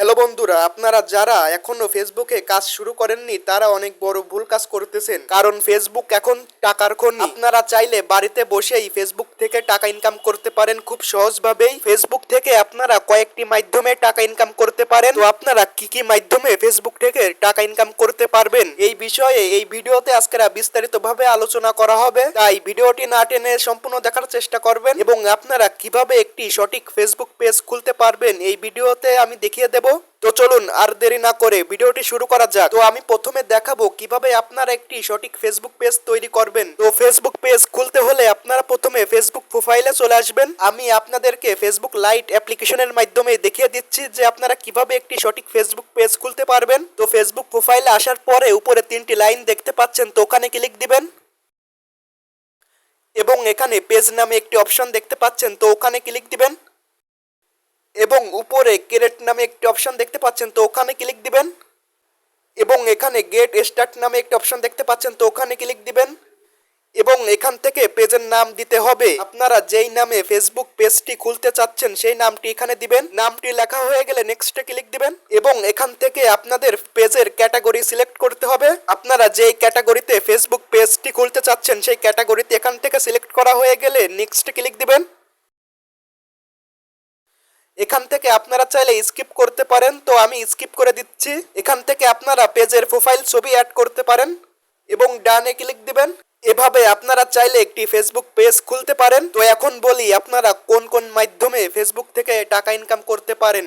Hello. বন্ধুরা, আপনারা যারা এখনও ফেসবুকে কাজ শুরু করেননি, তারা অনেক বড় ভুল কাজ করতেছেন। কারণ ফেসবুক এখন টাকার খনি। আপনারা চাইলে বাড়িতে বসেই ফেসবুক থেকে টাকা ইনকাম করতে পারেন খুব সহজভাবেই। ফেসবুক থেকে আপনারা কয়েকটি মাধ্যমে টাকা ইনকাম করতে পারেন। তো আপনারা কি কি মাধ্যমে ফেসবুক থেকে টাকা ইনকাম করতে পারবেন? এই বিষয়ে এই ভিডিওতে আজকেরা বিস্তারিতভাবে আলোচনা করা হবে। তাই ভিডিওটি না টেনে সম্পূর্ণ দেখার চেষ্টা করবেন এবং আপনারা কীভাবে একটি সঠিক ফেসবুক পেজ খুলতে পারবেন, এই ভিডিওতে আমি দেখিয়ে দেব। তো চলুন আর দেরি না করে ভিডিওটি শুরু করা যাক। তো আমি প্রথমে দেখাবো কীভাবে আপনারা একটি সঠিক ফেসবুক পেজ তৈরি করবেন। তো ফেসবুক পেজ খুলতে হলে আপনারা প্রথমে ফেসবুক প্রোফাইলে চলে আসবেন। আমি আপনাদেরকে ফেসবুক লাইট অ্যাপ্লিকেশনের মাধ্যমে দেখিয়ে দিচ্ছি যে আপনারা কীভাবে একটি সঠিক ফেসবুক পেজ খুলতে পারবেন। তো ফেসবুক প্রোফাইলে আসার পরে উপরে তিনটি লাইন দেখতে পাচ্ছেন, তো ওখানে ক্লিক দিবেন। এবং এখানে পেজ নামে একটি অপশন দেখতে পাচ্ছেন, তো ওখানে ক্লিক দিবেন। এবং উপরে ক্রেট নামে একটি অপশন দেখতে পাচ্ছেন, তো ওখানে ক্লিক দিবেন। এবং এখানে গেট স্টার্ট নামে একটি অপশন দেখতে পাচ্ছেন, তো ওখানে ক্লিক দিবেন। এবং এখান থেকে পেজের নাম দিতে হবে। আপনারা যেই নামে ফেসবুক পেজটি খুলতে চাচ্ছেন, সেই নামটি এখানে দিবেন। নামটি লেখা হয়ে গেলে নেক্সটে ক্লিক দিবেন। এবং এখান থেকে আপনাদের পেজের ক্যাটাগরি সিলেক্ট করতে হবে। আপনারা যেই ক্যাটাগরিতে ফেসবুক পেজটি খুলতে চাচ্ছেন, সেই ক্যাটাগরিতে এখান থেকে সিলেক্ট করা হয়ে গেলে নেক্সটে ক্লিক দিবেন। এখান থেকে আপনারা চাইলে স্কিপ করতে পারেন। তো আমি স্কিপ করে দিচ্ছি। এখান থেকে আপনারা পেজের প্রোফাইল ছবি অ্যাড করতে পারেন এবং ডানে ক্লিক দিবেন। এভাবে আপনারা চাইলে একটি ফেসবুক পেজ খুলতে পারেন। তো এখন বলি, আপনারা কোন কোন মাধ্যমে ফেসবুক থেকে টাকা ইনকাম করতে পারেন?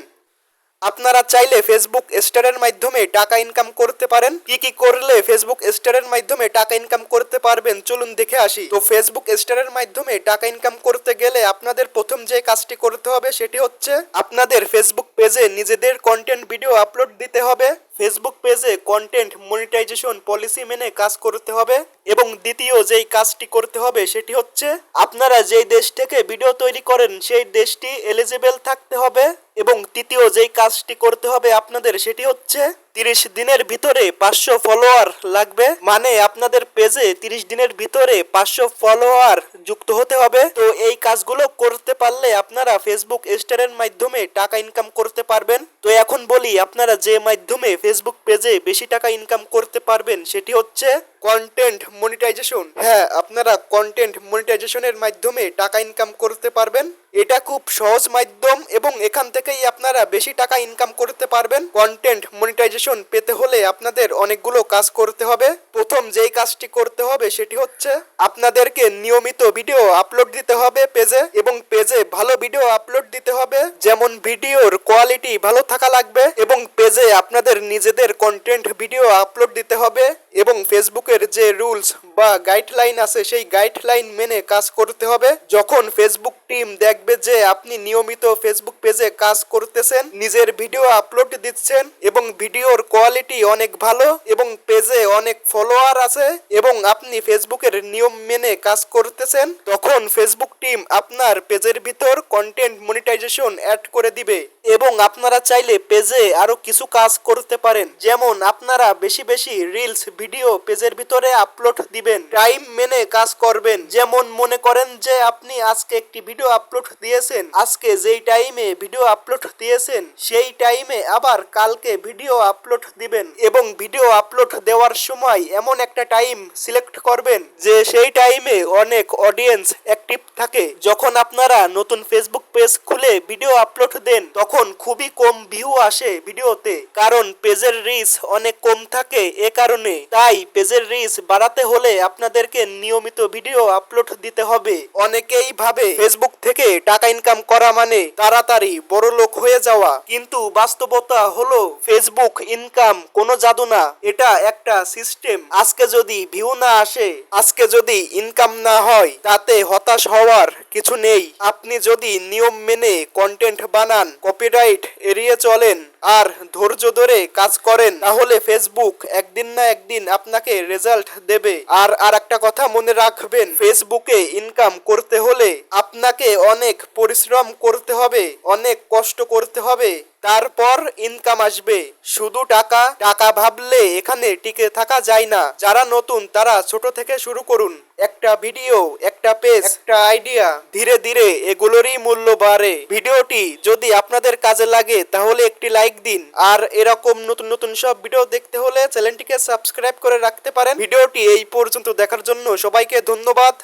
আপনারা চাইলে ফেসবুক স্টারের মাধ্যমে টাকা ইনকাম করতে পারেন। কি কি করলে ফেসবুক স্টারের মাধ্যমে টাকা ইনকাম করতে পারবেন? চলুন দেখে আসি। তো ফেসবুক স্টারের মাধ্যমে টাকা ইনকাম করতে গেলে আপনাদের প্রথম যে কাজটি করতে হবে সেটি হচ্ছে আপনাদের ফেসবুক পেজে নিজেদের কন্টেন্ট ভিডিও আপলোড দিতে হবে। ফেসবুক পেজে কন্টেন্ট মনিটাইজেশন পলিসি মেনে কাজ করতে হবে। এবং দ্বিতীয় যেই কাজটি করতে হবে সেটি হচ্ছে আপনারা যেই দেশ থেকে ভিডিও তৈরি করেন সেই দেশটি এলিজিবল থাকতে হবে এবং তৃতীয় যেই কাজটি করতে হবে আপনাদের সেটি হচ্ছে তিরিশ দিনের ভিতরে পাঁচশো ফলোয়ার লাগবে। মানে আপনাদের পেজে তিরিশ দিনের ভিতরে পাঁচশো ফলোয়ার যুক্ত হতে হবে। তো এই কাজগুলো করতে পারলে আপনারা ফেসবুক স্টারের মাধ্যমে টাকা ইনকাম করতে পারবেন। তো এখন বলি, আপনারা যে মাধ্যমে ফেসবুক পেজে বেশি টাকা ইনকাম করতে পারবেন সেটি হচ্ছে কন্টেন্ট মনিটাইজেশন হ্যাঁ আপনারা কন্টেন্ট মনিটাইজেশনের মাধ্যমে টাকা ইনকাম করতে পারবেন। এটা খুব সহজ মাধ্যম এবং এখান থেকেই আপনারা বেশি টাকা ইনকাম করতে পারবেন। কন্টেন্ট মনিটাইজেশন পেতে হলে আপনাদের অনেকগুলো কাজ করতে হবে। প্রথম যেই কাজটি করতে হবে সেটি হচ্ছে আপনাদেরকে নিয়মিত ভিডিও আপলোড দিতে হবে পেজে এবং পেজে ভালো ভিডিও আপলোড দিতে হবে। যেমন ভিডিওর কোয়ালিটি ভালো থাকা লাগবে এবং পেজে আপনাদের নিজেদের কন্টেন্ট ভিডিও আপলোড দিতে হবে এবং ফেসবুকের যে রুলস বা গাইডলাইন আছে সেই গাইডলাইন মেনে কাজ করতে হবে। যখন ফেসবুক টিম দেখবে যে আপনি নিয়মিত ফেসবুক পেজে কাজ করতেছেন, নিজের ভিডিও আপলোড দিচ্ছেন এবং ভিডিওর কোয়ালিটি অনেক ভালো এবং পেজে অনেক ফলোয়ার আছে এবং আপনি ফেসবুকের নিয়ম মেনে কাজ করতেছেন, তখন ফেসবুক টিম আপনার পেজের ভিতর কন্টেন্ট মনিটাইজেশন অ্যাড করে দিবে এবং আপনারা চাইলে পেজে আরও কিছু কাজ করতে পারেন। যেমন আপনারা বেশি বেশি রিলস ভিডিও পেজের ভিতরে আপলোড দিবেন। টাইম মেনে কাজ করবেন। যেমন মনে করেন যে আপনি আজকে একটি ভিডিও আপলোড দিয়েছেন। আজকে যেই টাইমে ভিডিও আপলোড দিয়েছেন, সেই টাইমে আবার কালকে ভিডিও আপলোড দিবেন এবং ভিডিও আপলোড দেওয়ার সময় এমন একটা টাইম সিলেক্ট করবেন যে সেই টাইমে অনেক অডিয়েন্স অ্যাক্টিভ থাকে। যখন আপনারা নতুন ফেসবুক পেজ খুলে ভিডিও আপলোড দেন, তখন খুবই কম ভিউ আসে ভিডিওতে কারণ পেজের রিচ অনেক কম থাকে এ কারণে। তাই পেজের রিচ বাড়াতে হলে আপনাদেরকে নিয়মিত ভিডিও আপলোড দিতে হবে। অনেকেই ভাবে ফেসবুক থেকে টাকা ইনকাম করা মানে তাড়াতাড়ি বড় লোক হয়ে যাওয়া। কিন্তু বাস্তবতা হলো ফেসবুক ইনকাম কোনো জাদু না, এটা একটা সিস্টেম। আজকে যদি ভিউ না আসে, আজকে যদি ইনকাম না হয়, তাতে হতাশ হওয়ার কিছু নেই। আপনি যদি নিয়ম মেনে কন্টেন্ট বানান কপিরাইট এড়িয়ে চলেন আর ধৈর্য ধরে কাজ করেন, তাহলে ফেসবুক একদিন না একদিন আপনাকে রেজাল্ট দেবে। আর আর একটা কথা মনে রাখবেন ফেসবুকে ইনকাম করতে হলে আপনাকে অনেক পরিশ্রম করতে হবে, অনেক কষ্ট করতে হবে। তারপর ইনকাম আসবে। শুধু টাকা টাকা ভাবলে এখানে টিকে থাকা যায় না। যারা নতুন, তারা ছোট থেকে শুরু করুন। একটা ভিডিও একটা পেজ একটা আইডিয়া ধীরে ধীরে এগুলোরই মূল্য বাড়ে। ভিডিওটি যদি আপনাদের কাজে লাগে, তাহলে একটি লাইক দিন। আর এরকম নতুন নতুন সব ভিডিও দেখতে হলে চ্যানেলটিকে সাবস্ক্রাইব করে রাখতে পারেন। ভিডিওটি এই পর্যন্ত দেখার জন্য সবাইকে ধন্যবাদ।